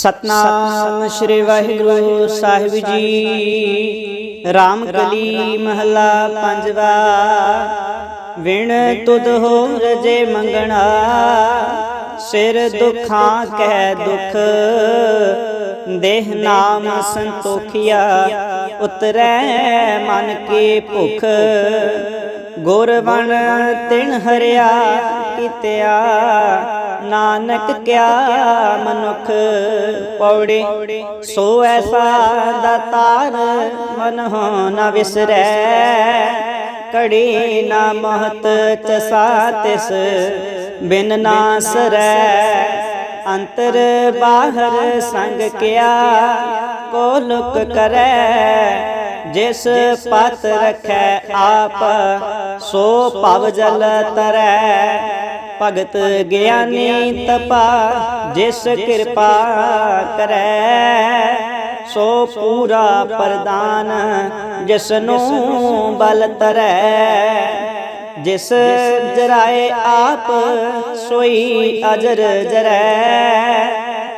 ਸਤਨਾਮ ਸ੍ਰੀ ਵਾਹਿਗੁਰੂ ਸਾਹਿਬ ਜੀ। ਰਾਮ ਕਲੀ ਮਹਲਾ ਪੰਜਵਾ। ਵਿਣ ਤੁਧ ਹੋ ਰਜੇ ਮੰਗਣਾ, ਸਿਰ ਦੁਖਾਂ ਕਹਿ ਦੁਖ। ਦੇਹ ਨਾਮ ਸੰਤੋਖਿਆ, ਉਤਰੈ ਮਨ ਕੀ ਭੁਖ। ਗੁਰਵਣ ਤਿਨ ਹਰਿਆ ਕੀਤਿਆ। ਨਾਨਕ ਕਿਆ ਮਨੁਖ ਪੌੜੀ ਸੋ ਐਸਾ ਦਾਤਾਰ ਮਨ ਹੋ ਨ ਵਿਸਰੈ। ਕੜੀ ਨਾ ਮਹਤ ਚਸਾ ਤਿਸ, ਬਿਨ ਨਾ ਸਰੈ। ਅੰਤਰ ਬਾਹਰ ਸੰਗ ਕਿਆ, ਕੋ ਲੁਕ ਕਰੈ। ਜਿਸ ਪਤ ਰਖੈ ਆਪ ਸੋ ਭਵ ਜਲ ਤਰੈ, ਭਗਤ ਗਿਆਨੀ ਤਪਾ, ਜਿਸ ਕਿਰਪਾ ਕਰੈ, ਸੋ ਪੂਰਾ ਪ੍ਰਦਾਨ ਜਿਸਨੂੰ ਬਲ ਤਰੈ। ਜਿਸ ਜਰਾਏ ਆਪ ਸੋਈ ਅਜਰ ਜਰੈ,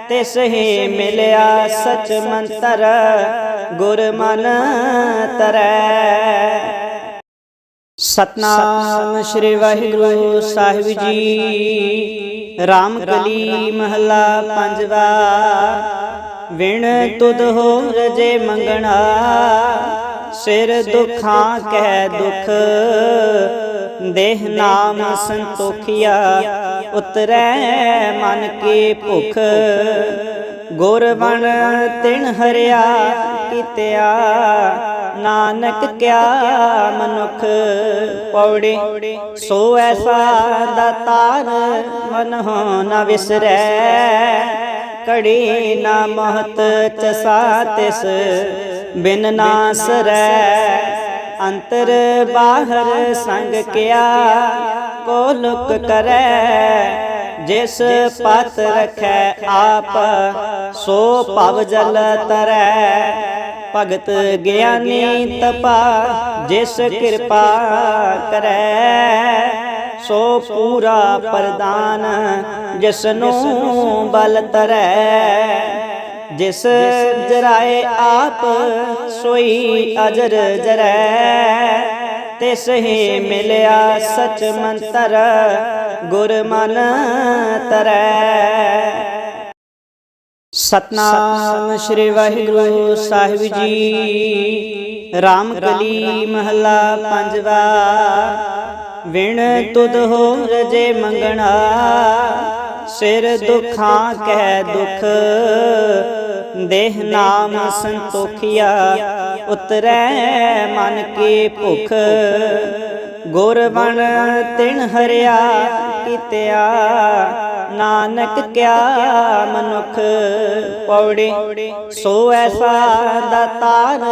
ਤਿਸ ਹੀ ਮਿਲਿਆ ਸਚ ਮੰਤਰ ਗੁਰ ਮਨ ਤਰੈ। ਸਤਨਾਮ ਸ੍ਰੀ ਵਾਹਿਗੁਰੂ ਸਾਹਿਬ ਜੀ। ਰਾਮ ਕਲੀ ਮਹਲਾ ਪੰਜਵਾ। ਵਿਣ ਤੁਧ ਹੋ ਰਜੇ ਮੰਗਣਾ, ਸਿਰ ਦੁਖਾਂ ਕਹਿ ਦੁਖ। ਦੇਹ ਨਾਮ ਸੰਤੋਖਿਆ, ਉਤਰੈ ਮਨ ਕੀ ਭੁਖ। ਗੁਰਵਣ ਤਿਣ ਹਰਿਆ ਕੀਤਿਆ ਨਾਨਕ ਕਿਆ ਮਨੁਖ ਪੌੜੀ? ਸੋ ਐਸਾ ਦਾਤਾਰ ਮਨ ਹੋ ਨ ਵਿਸਰੈ। ਕੜੀ ਨਾ ਮਹਤ ਚਸਾ ਤਿਸ, ਬਿਨ ਨਾ ਅੰਤਰ ਬਾਹਰ ਸੰਗ ਕਿਆ, ਕੋ ਲੁਕ ਕਰੈ। ਜਿਸ ਪਤ ਰਖੈ ਆਪ, ਸੋ ਭਵ ਜਲ ਤਰੈ। ਭਗਤ ਗਿਆਨੀ ਤਪਾ, ਜਿਸ ਕਿਰਪਾ ਕਰੈ, ਸੋ ਪੂਰਾ ਪ੍ਰਦਾਨ ਜਿਸਨੂੰ ਬਲ ਤਰੈ। ਜਿਸ ਜਰਾਏ ਆਪ ਸੋਈ ਅਜਰ ਜਰੈ, ਤਿਸ ਹੀ ਮਿਲਿਆ ਸਚ ਮੰਤਰ ਗੁਰਮਨ ਤਰੈ। ਸਤਨਾਮ ਸ੍ਰੀ ਵਾਹਿਗੁਰੂ ਸਾਹਿਬ ਜੀ। ਰਾਮ ਕਲੀ ਮਹਲਾ ਪੰਜਵਾ। ਵਿਣ ਤੁਧ ਹੋ ਰਜੇ ਮੰਗਣਾ, ਸਿਰ ਦੁਖਾਂ ਕਹਿ ਦੁਖ। ਦੇਹ ਨਾਮ ਸੰਤੋਖਿਆ, ਉਤਰੈ ਮਨ ਕੀ ਭੁਖ। ਗੁਰਵਣ ਤਿਣ ਹਰਿਆ ਕੀਤਿਆ। ਨਾਨਕ ਕਿਆ ਮਨੁਖ ਪੌੜੀ ਸੋ ਐਸਾ ਦਾਤਾਰ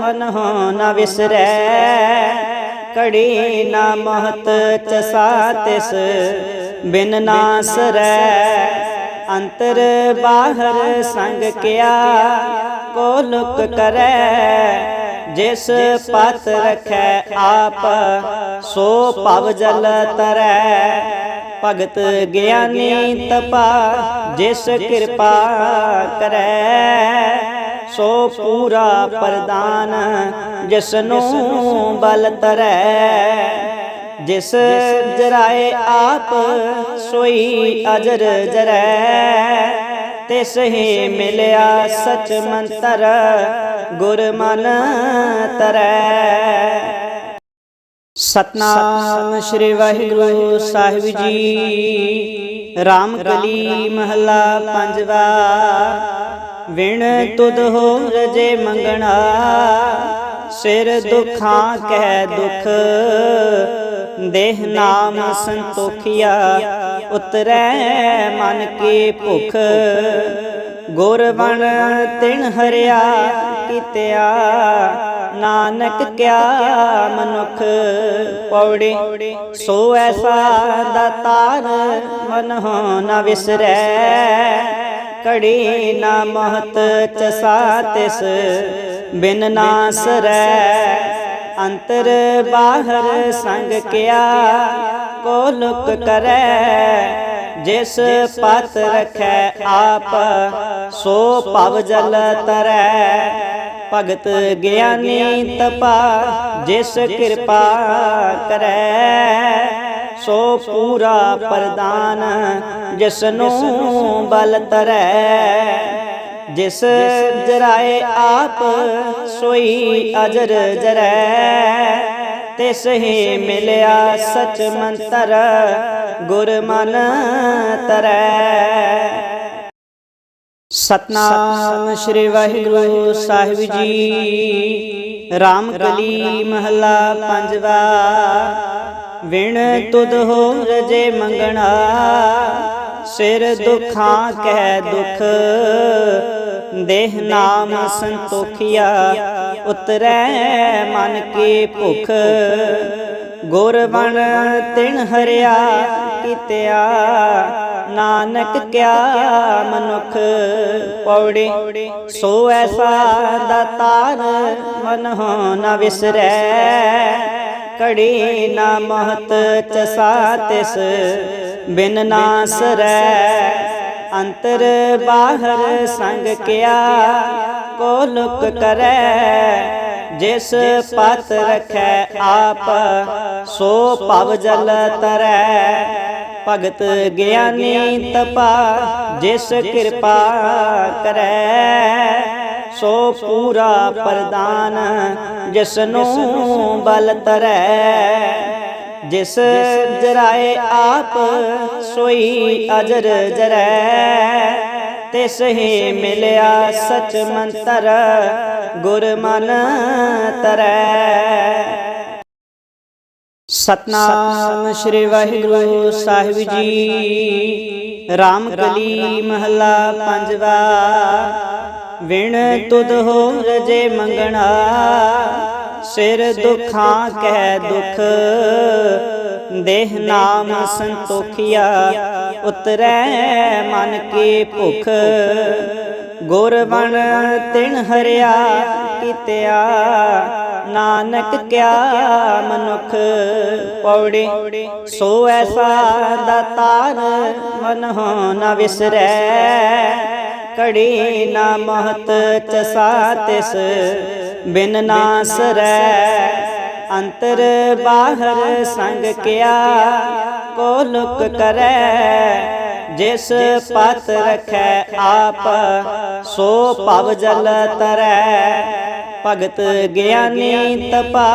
ਮਨ ਹੋ ਨਾ ਵਿਸਰੈ। ਕੜੀ ਨਾ ਮਹਤ ਚਸਾ ਤਿਸ ਬਿਨ ਨਾ ਸਰੈ ਅੰਤਰ ਬਾਹਰ ਸੰਗ ਕਿਆ, ਕੋ ਲੁਕ ਕਰੈ। ਜਿਸ ਪਤ ਰਖੈ ਆਪ ਸੋ ਭਵ ਜਲ ਤਰੈ। ਭਗਤ ਗਿਆਨੀ ਤਪਾ ਜਿਸ ਕਿਰਪਾ ਕਰੈ। ਸੋ ਪੂਰਾ ਪ੍ਰਦਾਨ ਜਿਸ ਨੂੰ ਬਲ ਤਰੈ। ਜਿਸ ਜਰਾਏ ਆਪ ਸੋਈ ਅਜਰ ਜਰੈ। ਤਿਸ ਹੀ ਮਿਲਿਆ ਸਚ ਮੰਤਰ। ਗੁਰ ਮਨ ਤਰੈ। ਸਤਨਾਮ ਸ੍ਰੀ ਵਾਹਿਗੁਰੂ ਸਾਹਿਬ ਜੀ। ਰਾਮ ਕਲੀ ਮਹਲਾ ਪੰਜਵਾ। ਵਿਣ ਤੁਧ ਹੋ ਰਜੇ ਮੰਗਣਾ, ਸਿਰ ਦੁਖਾਂ ਕਹਿ ਦੁਖ। ਦੇਹ ਨਾਮ ਸੰਤੋਖਿਆ, ਉਤਰੈ ਮਨ ਕੀ ਭੁਖ। ਗੁਰਵਣ ਤਿਣ ਹਰਿਆ ਕੀਤਿਆ। ਨਾਨਕ ਕਿਆ ਮਨੁਖ ਪੌੜੀ ਸੋ ਐਸਾ ਦਾਤਾਰ ਮਨ ਹੋ ਨ ਵਿਸਰੈ। ਕੜੀ ਨਾ ਮਹਤ ਚਸਾ ਤਿਸ ਬਿਨ ਨਾ ਸਰੈ। ਅੰਤਰ ਬਾਹਰ ਸੰਗ ਕਿਆ, ਕੋ ਲੁਕ ਕਰੈ। ਜਿਸ ਪਤ ਰਖੈ ਆਪ ਸੋ ਭਵ ਜਲ ਤਰੈ। ਭਗਤ ਗਿਆਨੀ ਤਪਾ ਜਿਸ ਕਿਰਪਾ ਕਰੈ। ਸੋ ਪੂਰਾ ਪ੍ਰਦਾਨ ਜਿਸਨੂੰ ਬਲ ਤਰੈ। ਜਿਸ ਜਰਾਏ ਆਪ ਸੋਈ ਅਜਰ ਜਰੈ। ਤਿਸ ਹੀ ਮਿਲਿਆ ਸਚ ਮੰਤਰ। ਗੁਰ ਮਨ ਤਰੈ। ਸਤਨਾਮ ਸ੍ਰੀ ਵਾਹਿਗੁਰੂ ਸਾਹਿਬ ਜੀ। ਰਾਮ ਕਲੀ ਮਹਲਾ ਪੰਜਵਾ। ਵਿਣ ਤੁਧ ਹੋ ਰਜੇ ਮੰਗਣਾ। ਸਿਰ ਦੁਖਾਂ ਕਹਿ ਦੁਖ। ਦੇਹ ਨਾਮ ਸੰਤੋਖਿਆ। ਉਤਰੈ ਮਨ ਕੀ ਭੁਖ। ਗੁਰ ਤਿਨ ਹਰਿਆ ਕੀਤਿਆ। ਨਾਨਕ ਕਿਆ ਮਨੁਖ ਪੌੜੀ ਸੋ ਐਸਾ ਦਾਤਾਰ ਮਨ ਹੋ ਨ ਵਿਸਰੈ। ਕੜੀ ਨਾ ਮਹਤ ਚਸਾ ਤਿਸ ਬਿਨ ਨਾਸਰੈ ਅੰਤਰ ਬਾਹਰ ਸੰਗ ਕਿਆ, ਕੋ ਲੁਕ ਕਰੈ। ਜਿਸ ਪਤ ਰਖੈ ਆਪ, ਸੋ ਭਵ ਜਲ ਤਰੈ। ਭਗਤ ਗਿਆਨੀ ਤਪਾ, ਜਿਸ ਕਿਰਪਾ ਕਰੈ, ਸੋ ਪੂਰਾ ਪ੍ਰਦਾਨ, ਜਿਸਨੂੰ ਬਲ ਤਰੈ। ਜਿਸ ਜਰਾਏ ਆਪ, ਸੋਈ ਅਜਰ ਜਰੈ। ਤਿਸ ਹੀ ਮਿਲਿਆ ਸਚ ਮੰਤਰ, ਗੁਰ ਮਨ ਤਰੈ। ਸਤਨਾਮ ਸ੍ਰੀ ਵਾਹਿਗੁਰੂ ਸਾਹਿਬ ਜੀ ਰਾਮ ਕਲੀ ਮਹਲਾ ਪੰਜਵਾ। ਵਿਣ ਤੁਧ ਹੋ ਰਜੇ ਮੰਗਣਾ, ਸਿਰ ਦੁਖਾਂ ਕਹਿ ਦੁਖ ਦੇਹ ਨਾਮ ਸੰਤੋਖਿਆ ਉਤਰੈ ਮਨ ਕੀ ਭੁਖ। ਗੁਰ ਬਣ ਤਿਣ ਹਰਿਆ ਕੀਤਿਆ ਨਾਨਕ ਕਿਆ ਮਨੁਖ ਪੌੜੀ। ਸੋ ਐਸਾ ਦਾਤਾਰ ਮਨ ਹੋ ਨ ਵਿਸਰੈ। ਕੜੀ ਨਾ ਮਹਤ ਚਸਾ ਤਿਸ ਬਿਨ ਨਾਸਰੈ ਅੰਤਰ ਬਾਹਰ ਸੰਗ ਕਿਆ, ਕੋ ਲੁਕ ਕਰੈ, ਜਿਸ ਪਤ ਰਖੈ ਆਪ, ਸੋ ਭਵ ਜਲ ਤਰੈ। ਭਗਤ ਗਿਆਨੀ ਤਪਾ,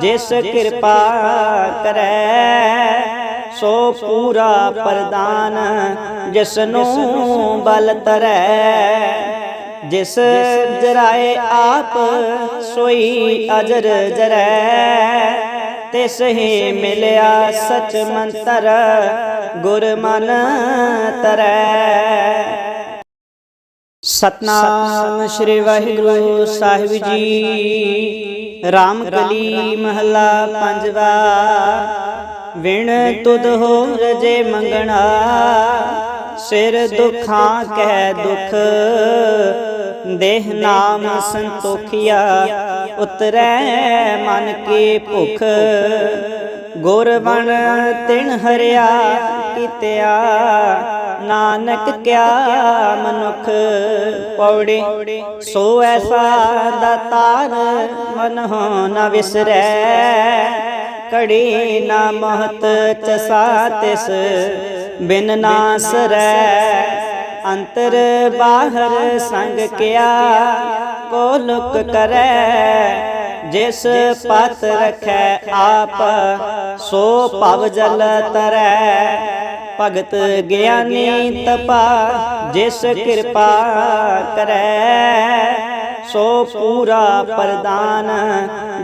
ਜਿਸ ਕਿਰਪਾ ਕਰੈ, ਸੋ ਪੂਰਾ ਪ੍ਰਦਾਨ, ਜਿਸਨੂੰ ਬਲ ਤਰੈ। ਜਿਸ ਜਰਾਏ ਆਪ ਸੋਈ ਅਜਰ ਜਰੈ ਤਿਸ ਹੀ ਮਿਲਿਆ ਸਚ ਮੰਤਰ ਗੁਰ ਮਨ ਤਰੈ। ਸਤਨਾਮ ਸ੍ਰੀ ਵਾਹਿਗੁਰੂ ਸਾਹਿਬ ਜੀ ਰਾਮ ਕਲੀ ਮਹਲਾ ਪੰਜਵਾ। ਵਿਣ ਤੁਧ ਹੋ ਰਜੇ ਮੰਗਣਾ ਸਿਰ ਦੁਖਾਂ ਕਹਿ ਦੁਖ, ਦੇਹ ਨਾਮ ਸੰਤੋਖਿਆ, ਉਤਰੈ ਮਨ ਕੀ ਭੁਖ। ਗੁਰ ਬਣ ਤਿਣ ਹਰਿਆ ਕੀਤਿਆ, ਨਾਨਕ ਕਿਆ ਮਨੁਖ ਪੌੜੀ। ਸੋ ਐਸਾ ਦਾਤਾਰ ਮਨ ਹੋ ਨ ਵਿਸਰੈ। ਕੜੀ ਨਾ ਮਹਤ ਚਸਾ ਤਿਸ ਬਿਨ ਨਾਸਰੈ ਅੰਤਰ ਬਾਹਰ ਸੰਗ ਕਿਆ ਕੋ ਲੁਕ ਕਰੈ ਜਿਸ ਪਤ ਰਖੈ ਆਪ ਸੋ ਭਵ ਜਲ ਤਰੈ। ਭਗਤ ਗਿਆਨੀ ਤਪਾ ਜਿਸ ਕਿਰਪਾ ਕਰੈ ਸੋ ਪੂਰਾ ਪ੍ਰਦਾਨ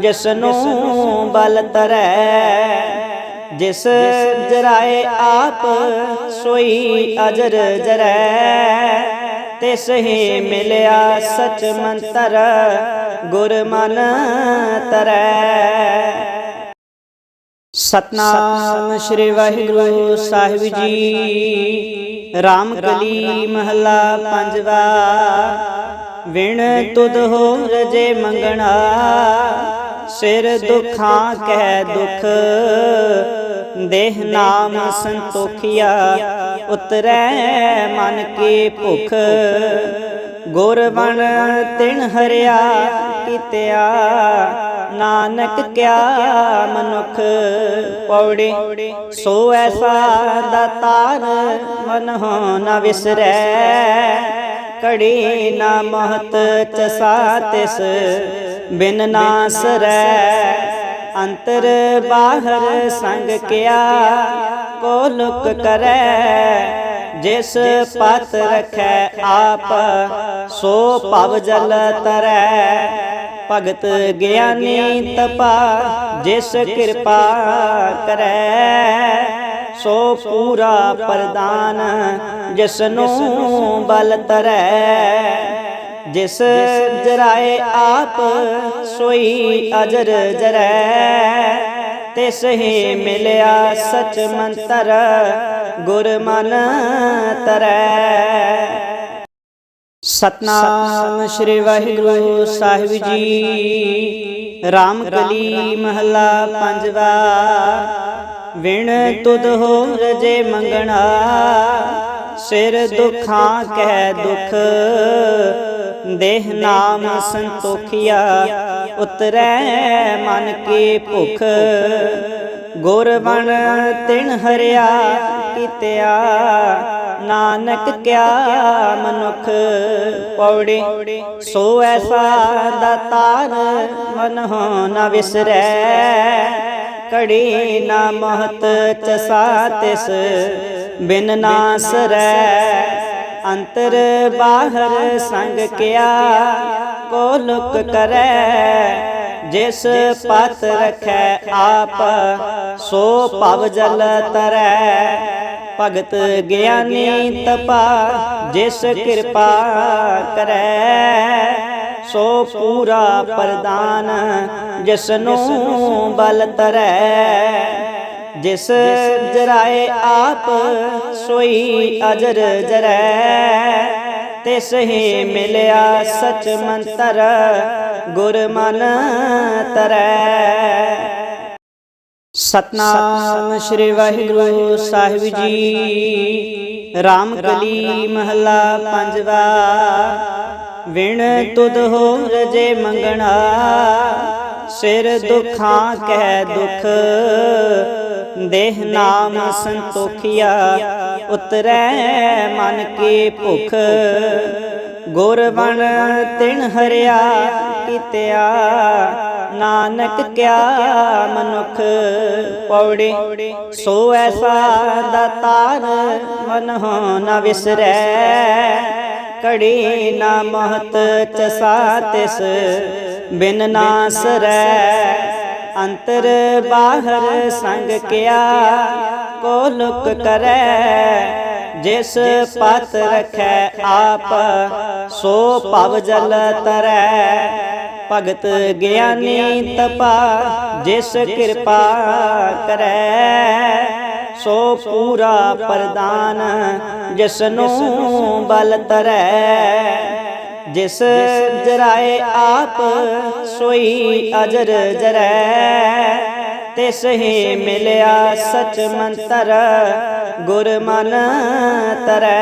ਜਿਸਨੂੰ ਬਲ ਤਰੈ। ਜਿਸ ਜਰਾਏ ਆਪ ਸੋਈ ਅਜਰ ਜਰੈ। ਤਿਸ ਹੀ ਮਿਲਿਆ ਸਚ ਮੰਤਰ ਗੁਰ ਮਨ ਤਰੈ। ਸਤਨਾਮ ਸ੍ਰੀ ਵਾਹਿਗੁਰੂ ਸਾਹਿਬ ਜੀ। ਰਾਮ ਕਲੀ ਮਹਲਾ ਪੰਜਵਾ। ਵਿਣ ਤੁਧ ਹੋ ਰਜੇ ਮੰਗਣਾ। ਸਿਰ ਦੁਖਾਂ ਕਹਿ ਦੁਖ ਦੇਹ ਨਾਮ ਸੰਤੋਖਿਆ ਉਤਰੈ ਮਨ ਕੀ ਭੁਖ। ਗੁਰ ਬਣ ਤਿਣ ਹਰਿਆ ਕੀਤਿਆ ਨਾਨਕ ਕਿਆ ਮਨੁਖ ਪੌੜੀ। ਸੋ ਐਸਾ ਦਾਤਾਰ ਮਨ ਹੋ ਨ ਵਿਸਰੈ। ਕੜੀ ਨਾ ਮਹਤ ਚਸਾ ਤਿਸ। ਬਿਨ ਨਾਸਰੈ, ਅੰਤਰ ਬਾਹਰ ਸੰਗ ਕਿਆ, ਕੋ ਲੁਕ ਕਰੈ, ਜਿਸ ਪਤ ਰਖੈ ਆਪ, ਸੋ ਭਵ ਜਲ ਤਰੈ। ਭਗਤ ਗਿਆਨੀ ਤਪਾ, ਜਿਸ ਕਿਰਪਾ ਕਰੈ, ਸੋ ਪੂਰਾ ਪ੍ਰਦਾਨ ਜਿਸ ਨੂੰ ਬਲ ਤਰੈ। ਜਿਸ ਜਰਾਏ ਆਪ ਸੋਈ ਅਜਰ ਜਰੈ ਤਿਸ ਹੀ ਮਿਲਿਆ ਸਚ ਮੰਤਰ ਗੁਰ ਮਨ ਤਰੈ। ਸਤਨਾਮ ਸ੍ਰੀ ਵਾਹਿਗੁਰੂ ਸਾਹਿਬ ਜੀ ਰਾਮ ਕਲੀ ਮਹਲਾ ਪੰਜਵਾ। ਵਿਣ ਤੁਧ ਹੋ ਰਜੇ ਮੰਗਣਾ ਸਿਰ ਦੁਖਾਂ ਕਹਿ ਦੁਖ ਦੇਹ ਨਾਮ ਸੰਤੋਖਿਆ, ਉਤਰੈ ਮਨ ਕੀ ਭੁਖ। ਗੁਰ ਬਣ ਤਿਣ ਹਰਿਆ ਕੀਤਿਆ, ਨਾਨਕ ਕਿਆ ਮਨੁਖ ਪੌੜੀ। ਸੋ ਐਸਾ ਦਾਤਾਰ ਮਨ ਹੋ ਨਾ ਵਿਸਰੈ। ਕੜੀ ਨਾ ਮਹਤ ਚਸਾ ਤਿਸ, ਬਿਨ ਨਾਸਰੈ ਅੰਤਰ ਬਾਹਰ ਸੰਗ ਕਿਆ ਕੋ ਲੁਕ ਕਰੈ। ਜਿਸ ਪਤ ਰਖੈ ਆਪ, ਸੋ ਭਵ ਜਲ ਤਰੈ। ਭਗਤ ਗਿਆਨੀ ਤਪਾ, ਜਿਸ ਕਿਰਪਾ ਕਰੈ। ਸੋ ਪੂਰਾ ਪ੍ਰਦਾਨ ਜਿਸ ਨੂੰ ਬਲ ਤਰੈ। ਜਿਸ ਜਰਾਏ ਆਪ ਸੋਈ ਅਜਰ ਜਰੈ। ਤਿਸ ਹੀ ਮਿਲਿਆ ਸਚ ਮੰਤਰ ਗੁਰ ਮਨ ਤਰੈ। ਸਤਨਾਮ ਸ੍ਰੀ ਵਾਹਿਗੁਰੂ ਸਾਹਿਬ ਜੀ। ਰਾਮ ਕਲੀ ਮਹਲਾ ਪੰਜਵਾ। ਵਿਣ ਤੁਧ ਹੋ ਰਜੇ ਮੰਗਣਾ। ਸਿਰ ਦੁਖਾਂ ਕਹਿ ਦੁਖ ਦੇਹ ਨਾਮ ਸੰਤੋਖਿਆ ਉਤਰੈ ਮਨ ਕੀ ਭੁਖ। ਗੁਰ ਬਣ ਤਿਣ ਹਰਿਆ ਕੀਤਿਆ ਨਾਨਕ ਕਿਆ ਮਨੁਖ ਪੌੜੀ ਸੋ ਐਸਾ ਦਾਤਾਰ ਮਨ ਹੋ ਨ ਵਿਸਰੈ। ਕੜੀ ਨਾ ਮਹਤ ਚਸਾ ਤਿਸ। ਬਿਨ ਨਾਸਰੈ, ਅੰਤਰ ਬਾਹਰ ਸੰਗ ਕਿਆ, ਕੋ ਲੁਕ ਕਰੈ, ਜਿਸ ਪਤ ਰਖੈ ਆਪ, ਸੋ ਭਵ ਜਲ ਤਰੈ। ਭਗਤ ਗਿਆਨੀ ਤਪਾ, ਜਿਸ ਕਿਰਪਾ ਕਰੈ, ਸੋ ਪੂਰਾ ਪ੍ਰਦਾਨ ਜਿਸ ਨੂੰ ਬਲ ਤਰੈ। ਜਿਸ ਜਰਾਏ ਆਪ ਸੋਈ ਅਜਰ ਜਰੈ ਤਿਸ ਹੀ ਮਿਲਿਆ ਸਚ ਮੰਤਰ ਗੁਰ ਮਨ ਤਰੈ।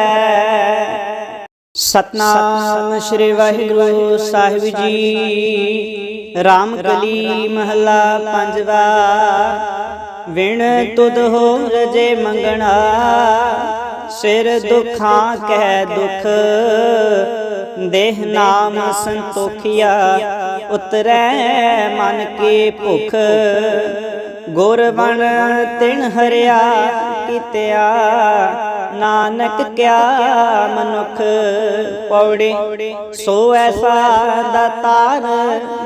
ਸਤਨਾਮ ਸ੍ਰੀ ਵਾਹਿਗੁਰੂ ਸਾਹਿਬ ਜੀ। ਰਾਮ ਕਲੀ ਮਹਲਾ ਪੰਜਵਾ। ਵਿਣ ਤੁਧ ਹੋ ਰਜੇ ਮੰਗਣਾ ਸਿਰ ਦੁਖਾਂ ਕਹਿ ਦੁਖ। ਦੇਹ ਨਾਮ ਸੰਤੋਖਿਆ, ਉਤਰੈ ਮਨ ਕੀ ਭੁਖ। ਗੁਰ ਬਣ ਤਿਣ ਹਰਿਆ ਕੀਤਿਆ, ਨਾਨਕ ਕਿਆ ਮਨੁਖ ਪੌੜੀ। ਸੋ ਐਸਾ ਦਾਤਾਰ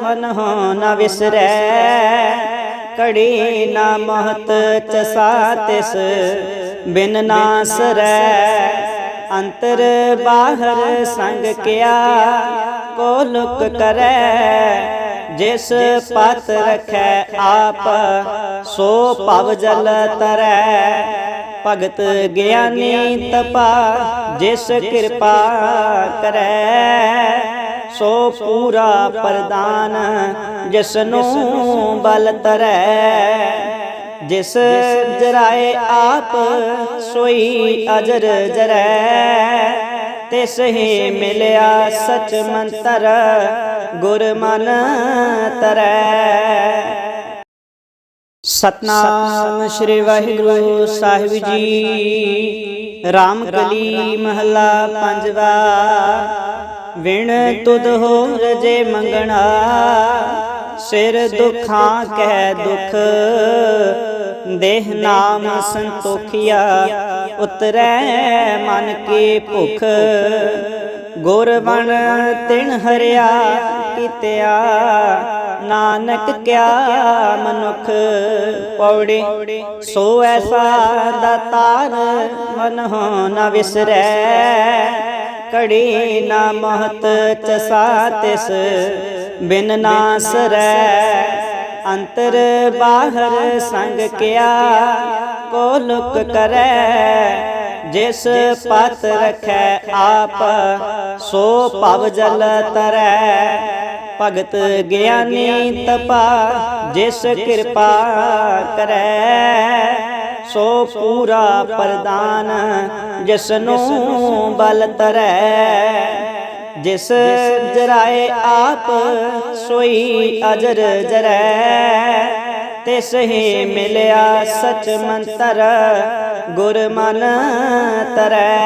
ਮਨ ਹੋ ਨਾ ਵਿਸਰੈ ਕੜੀ ਨਾ ਮਹਤ ਚਸਾ ਤਿਸ, ਬਿਨ ਨਾ ਨਾਸਰੈ ਅੰਤਰ ਬਾਹਰ ਸੰਗ ਕਿਆ, ਕੋ ਲੁਕ ਕਰੈ, ਜਿਸ ਪਤ ਰਖੈ ਆਪ, ਸੋ ਭਵ ਜਲ ਤਰੈ। ਭਗਤ ਗਿਆਨੀ ਤਪਾ, ਜਿਸ ਕਿਰਪਾ ਕਰੈ, ਸੋ ਪੂਰਾ ਪ੍ਰਦਾਨ ਜਿਸ ਜਿਸਨੂੰ ਬਲ ਤਰੈ। ਜਿਸ ਜਰਾਏ ਆਪ ਸੋਈ ਅਜਰ ਜਰੈ ਤਿਸ ਹੀ ਮਿਲਿਆ ਸਚ ਮੰਤਰ ਗੁਰ ਮਨ ਤਰੈ। ਸਤਨਾਮ ਸ੍ਰੀ ਵਾਹਿਗੁਰੂ ਸਾਹਿਬ ਜੀ। ਰਾਮ ਕਲੀ ਮਹਲਾ ਪੰਜਵਾ। ਵਿਣ ਤੁਧ ਹੋ ਰਜੇ ਮੰਗਣਾ। ਸਿਰ ਦੁਖਾਂ ਕਹਿ ਦੁਖ। ਦੇਹ ਨਾਮ ਸੰਤੋਖਿਆ, ਉਤਰੈ ਮਨ ਕੀ ਭੁਖ। ਗੁਰ ਬਣ ਤਿਣ ਹਰਿਆ ਕੀਤਿਆ, ਨਾਨਕ ਕਿਆ ਮਨੁਖ ਪੌੜੀ। ਸੋ ਐਸਾ ਦਾਤਾਰ ਮਨ ਹੋ ਨ ਵਿਸਰੈ। ਕੜੀ ਨਾ ਮਹਤ ਚਸਾ ਤਿਸ, ਬਿਨ ਨਾਸਰੈ ਅੰਤਰ ਬਾਹਰ ਸੰਗ ਕਿਆ ਕੋ ਲੁਕ ਕਰੈ। ਜਿਸ ਪਤ ਰਖੈ ਆਪ, ਸੋ ਭਵ ਜਲ ਤਰੈ। ਭਗਤ ਗਿਆਨੀ ਤਪਾ, ਜਿਸ ਕਿਰਪਾ ਕਰੈ। ਸੋ ਪੂਰਾ ਪ੍ਰਦਾਨ, ਜਿਸਨੂੰ ਬਲ ਤਰੈ। ਜਿਸ ਜਰਾਏ ਆਪ ਸੋਈ ਅਜਰ ਜਰੈ ਤਿਸ ਹੀ ਮਿਲਿਆ ਸਚ ਮੰਤਰ ਗੁਰ ਮਨ ਤਰੈ।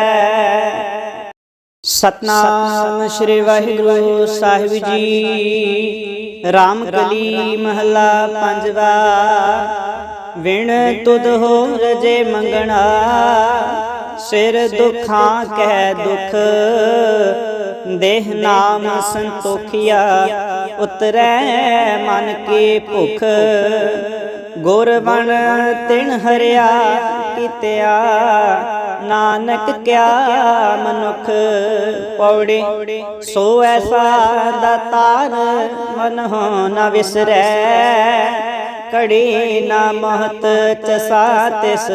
ਸਤਨਾਮ ਸ੍ਰੀ ਵਾਹਿਗੁਰੂ ਸਾਹਿਬ ਜੀ। ਰਾਮ ਕਲੀ ਮਹਲਾ ਪੰਜਵਾ। ਵਿਣ ਤੁਧ ਹੋ ਰਜੇ ਮੰਗਣਾ। ਸਿਰ ਦੁਖਾਂ। ਕਹਿ ਦੁਖ। ਦੇਹ ਨਾਮ ਸੰਤੋਖਿਆ, ਉਤਰੈ ਮਨ ਕੀ ਭੁਖ। ਗੁਰ ਬਣ ਤਿਣ ਹਰਿਆ ਕੀਤਿਆ, ਨਾਨਕ ਕਿਆ ਮਨੁਖ ਪੌੜੀ। ਸੋ ਐਸਾ ਦਾਤਾਰ ਮਨ ਹੋ ਨਾ ਵਿਸਰੈ ਕੜੀ ਨਾ ਮਹਤ ਚਸਾ ਤਿਸ,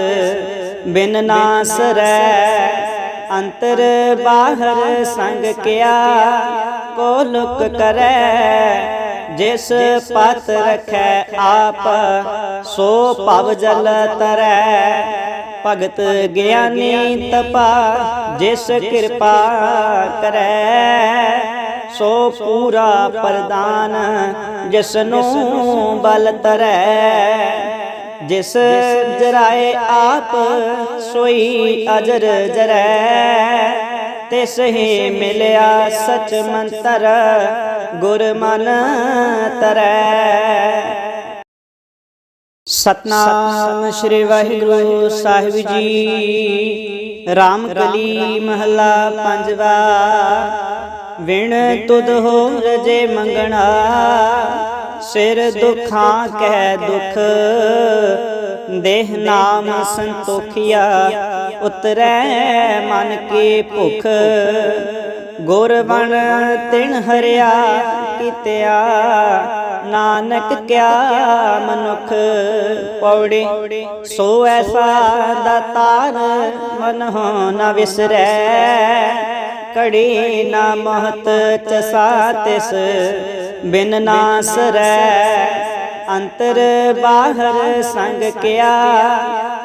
ਬਿਨ ਨਾਸਰੈ ਅੰਤਰ ਬਾਹਰ ਸੰਗ ਕਿਆ, ਕੋ ਲੁਕ ਕਰੈ, ਜਿਸ ਪਤ ਰਖੈ ਆਪ, ਸੋ ਭਵ ਜਲ ਤਰੈ। ਭਗਤ ਗਿਆਨੀ ਤਪਾ, ਜਿਸ ਕਿਰਪਾ ਕਰੈ, ਸੋ ਪੂਰਾ ਪ੍ਰਦਾਨ ਜਿਸ ਜਿਸਨੂੰ ਬਲ ਤਰੈ। ਜਿਸ ਜਰਾਏ ਆਪ ਸੋਈ ਅਜਰ ਜਰੈ ਤਿਸ ਹੀ ਮਿਲਿਆ ਸਚ ਮੰਤਰ ਗੁਰ ਮਨ ਤਰੈ। ਸਤਨਾਮ ਸ੍ਰੀ ਵਾਹਿਗੁਰੂ ਸਾਹਿਬ ਜੀ ਰਾਮ ਕਲੀ ਮਹਲਾ ਪੰਜਵਾ ਵਿਣ ਤੁਧ ਹੋ ਰਜੇ ਮੰਗਣਾ। ਸਿਰ ਦੁਖਾਂ ਕਹਿ ਦੁਖ ਦੇਹ ਨਾਮ ਸੰਤੋਖਿਆ ਉਤਰੈ ਮਨ ਕੀ ਭੁਖ। ਗੁਰ ਬਣ ਤਿਣ ਹਰਿਆ ਕੀਤਿਆ ਨਾਨਕ ਕਿਆ ਮਨੁਖ ਪੌੜੀ ਸੋ ਐਸਾ ਦਾਤਾਰ ਮਨ ਹੋ ਨ ਵਿਸਰੈ। ਕੜੀ ਨਾ ਮਹਤ ਚਸਾ ਤਿਸ ਬਿਨ ਨਾਸਰੈ, ਅੰਤਰ ਬਾਹਰ ਸੰਗ ਕਿਆ,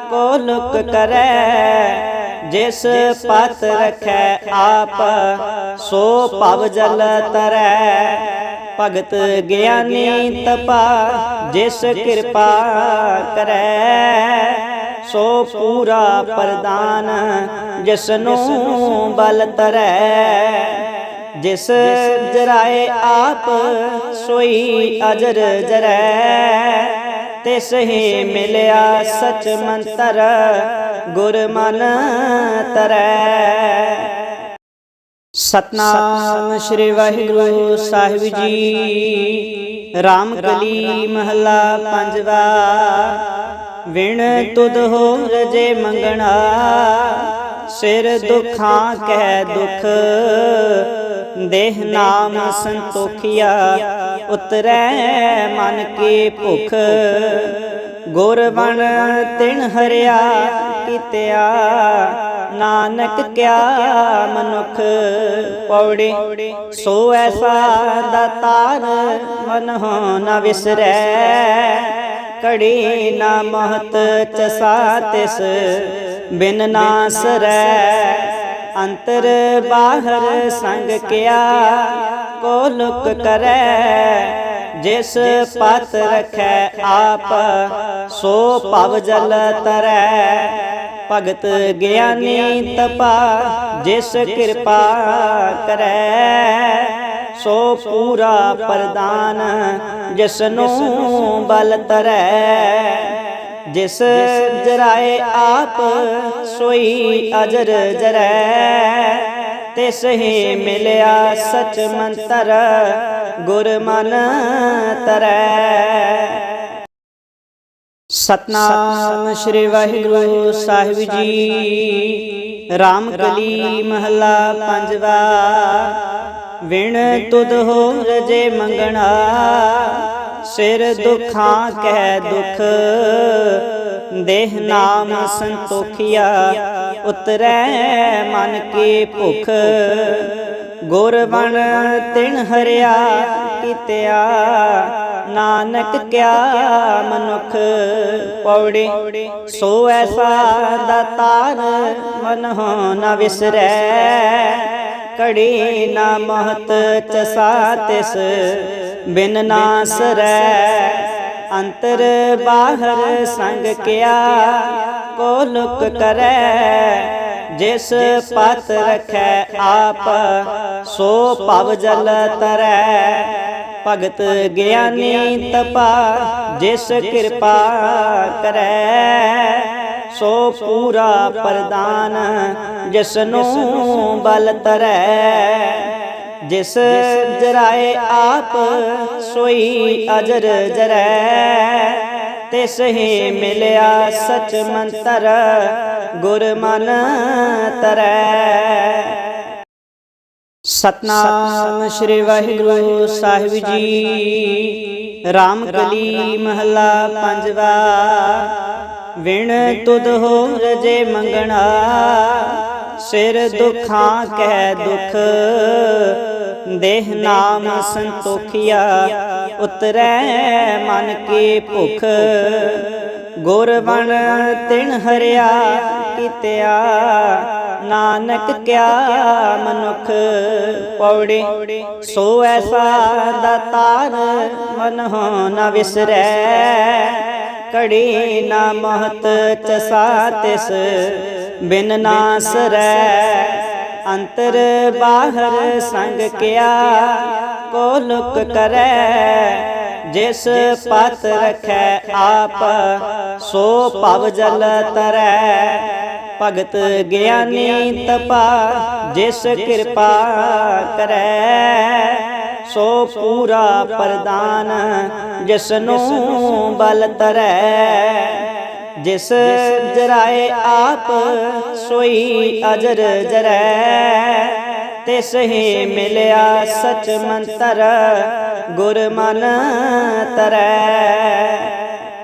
ਕੋ ਲੁਕ ਕਰੈ, ਜਿਸ ਪਤ ਰਖੈ ਆਪ, ਸੋ ਭਵ ਜਲ ਤਰੈ। ਭਗਤ ਗਿਆਨੀ ਤਪਾ, ਜਿਸ ਕਿਰਪਾ ਕਰੈ, ਸੋ ਪੂਰਾ ਪ੍ਰਦਾਨ, ਜਿਸਨੂੰ ਬਲ ਤਰੈ। ਜਿਸ ਜਰਾਏ ਆਪ ਸੋਈ ਅਜਰ ਜਰੈ ਤਿਸ ਹੀ ਮਿਲਿਆ ਸਚ ਮੰਤਰ ਗੁਰ ਮਨ ਤਰੈ। ਸਤਨਾਮ ਸ੍ਰੀ ਵਾਹਿਗੁਰੂ ਸਾਹਿਬ ਜੀ ਰਾਮ ਕਲੀ ਮਹਲਾ ਪੰਜਵਾ। ਵਿਣ ਤੁਧ ਹੋ ਰਜੇ ਮੰਗਣਾ ਸਿਰ ਦੁਖਾਂ ਕਹਿ ਦੁਖ ਦੇਹ ਨਾਮ ਸੰਤੋਖਿਆ, ਉਤਰੈ ਮਨ ਕੀ ਭੁਖ। ਗੁਰ ਬਣ ਤਿਣ ਹਰਿਆ ਕੀਤਿਆ, ਨਾਨਕ ਕਿਆ ਮਨੁਖ ਪੌੜੇ। ਸੋ ਐਸਾ ਦਾਤਾਰ ਮਨ ਹੋ ਨ ਵਿਸਰੈ। ਕੜੀ ਨਾ ਮਹਤ ਚਸਾ ਤਿਸ, ਬਿਨ ਨਾ ਨਾਸਰੈ ਅੰਤਰ ਬਾਹਰ ਸੰਗ ਕਿਆ ਕੋ ਲੁਕ ਕਰੈ, ਜਿਸ ਪਤ ਰਖੈ ਆਪ, ਸੋ ਭਵ ਜਲ ਤਰੈ। ਭਗਤ ਗਿਆਨੀ ਤਪਾ, ਜਿਸ ਕਿਰਪਾ ਕਰੈ, ਸੋ ਪੂਰਾ ਪ੍ਰਦਾਨ ਜਿਸ ਜਿਸਨੂੰ ਬਲ ਤਰੈ। ਜਿਸ ਜਰਾਏ ਆਪ ਸੋਈ ਅਜਰ ਜਰੈ। ਤਿਸ ਹੀ ਮਿਲਿਆ ਸਚ ਮੰਤਰ ਗੁਰ ਮਨ ਤਰੈ। ਸਤਨਾਮ ਸ੍ਰੀ ਵਾਹਿਗੁਰੂ ਸਾਹਿਬ ਜੀ ਰਾਮ ਕਲੀ ਮਹਲਾ ਪੰਜਵਾ। ਵਿਣ ਤੁਧ ਹੋ ਰਜੇ ਮੰਗਣਾ। ਸਿਰ ਦੁਖਾਂ ਕਹਿ ਦੁਖ ਦੇਹ ਨਾਮ ਸੰਤੋਖਿਆ ਉਤਰੈ ਮਨ ਕੀ ਭੁਖ। ਗੁਰ ਬਣ ਤਿਣ ਹਰਿਆ ਕੀਤਿਆ ਨਾਨਕ ਕਿਆ ਮਨੁਖ ਪੌੜੇ। ਸੋ ਐਸਾ ਦਾਤਾਰ ਮਨ ਹੋ ਨ ਵਿਸਰੈ। ਕੜੀ ਨਾ ਮਹਤ ਚਸਾ ਤਿਸ। ਬਿਨ ਨਾਸਰੈ ਅੰਤਰ ਬਾਹਰ ਸੰਗ ਕਿਆ, ਕੋ ਲੁਕ ਕਰੈ, ਜਿਸ ਪਤ ਰਖੈ ਆਪ, ਸੋ ਭਵ ਜਲ ਤਰੈ। ਭਗਤ ਗਿਆਨੀ ਤਪਾ, ਜਿਸ ਕਿਰਪਾ ਕਰੈ, ਸੋ ਪੂਰਾ ਪ੍ਰਦਾਨ, ਜਿਸਨੂੰ ਬਲ ਤਰੈ। ਜਿਸ ਜਰਾਏ ਆਪ ਸੋਈ ਅਜਰ ਜਰੈ। ਤਿਸ ਹੀ ਮਿਲਿਆ ਸਚ ਮੰਤਰ ਗੁਰ ਮਨ ਤਰੈ। ਸਤਨਾਮ ਸ੍ਰੀ ਵਾਹਿਗੁਰੂ ਸਾਹਿਬ ਜੀ। ਰਾਮ ਕਲੀ ਮਹਲਾ ਪੰਜਵਾ। ਵਿਣ ਤੁਧ ਹੋ ਰਜੇ ਮੰਗਣਾ। ਸਿਰ ਦੁਖਾਂ ਕਹਿ ਦੁਖ ਦੇਹ ਨਾਮ ਸੰਤੋਖਿਆ ਉਤਰੈ ਮਨ ਕੀ ਭੁਖ। ਗੁਰ ਬਣ ਤਿਣ ਹਰਿਆ ਕੀਤਿਆ ਨਾਨਕ ਕਿਆ ਮਨੁਖ ਪੌੜੇ। ਸੋ ਐਸਾ ਦਾਤਾਰ ਮਨ ਹੋ ਨ ਵਿਸਰੈ। ਕੜੀ ਨਾ ਮਹਤ ਚਸਾ ਤਿਸ। ਬਿਨ ਨਾਸਰੈ, ਅੰਤਰ ਬਾਹਰ ਸੰਗ ਕਿਆ, ਕੋ ਲੁਕ ਕਰੈ, ਜਿਸ ਪਤ ਰਖੈ ਆਪ, ਸੋ ਭਵ ਜਲ ਤਰੈ। ਭਗਤ ਗਿਆਨੀ ਤਪਾ, ਜਿਸ ਕਿਰਪਾ ਕਰੈ, ਸੋ ਪੂਰਾ ਪ੍ਰਦਾਨ ਜਿਸ ਨੂੰ ਬਲ ਤਰੈ। ਜਿਸ ਜਰਾਏ ਆਪ ਸੋਈ ਅਜਰ ਜਰੈ ਤਿਸ ਹੀ ਮਿਲਿਆ ਸਚ ਮੰਤਰ ਗੁਰ ਮਨ ਤਰੈ।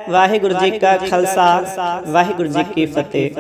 ਵਾਹਿਗੁਰੂ ਜੀ ਕਾ ਖਾਲਸਾ ਵਾਹਿਗੁਰੂ ਜੀ ਕੀ ਫਤਿਹ।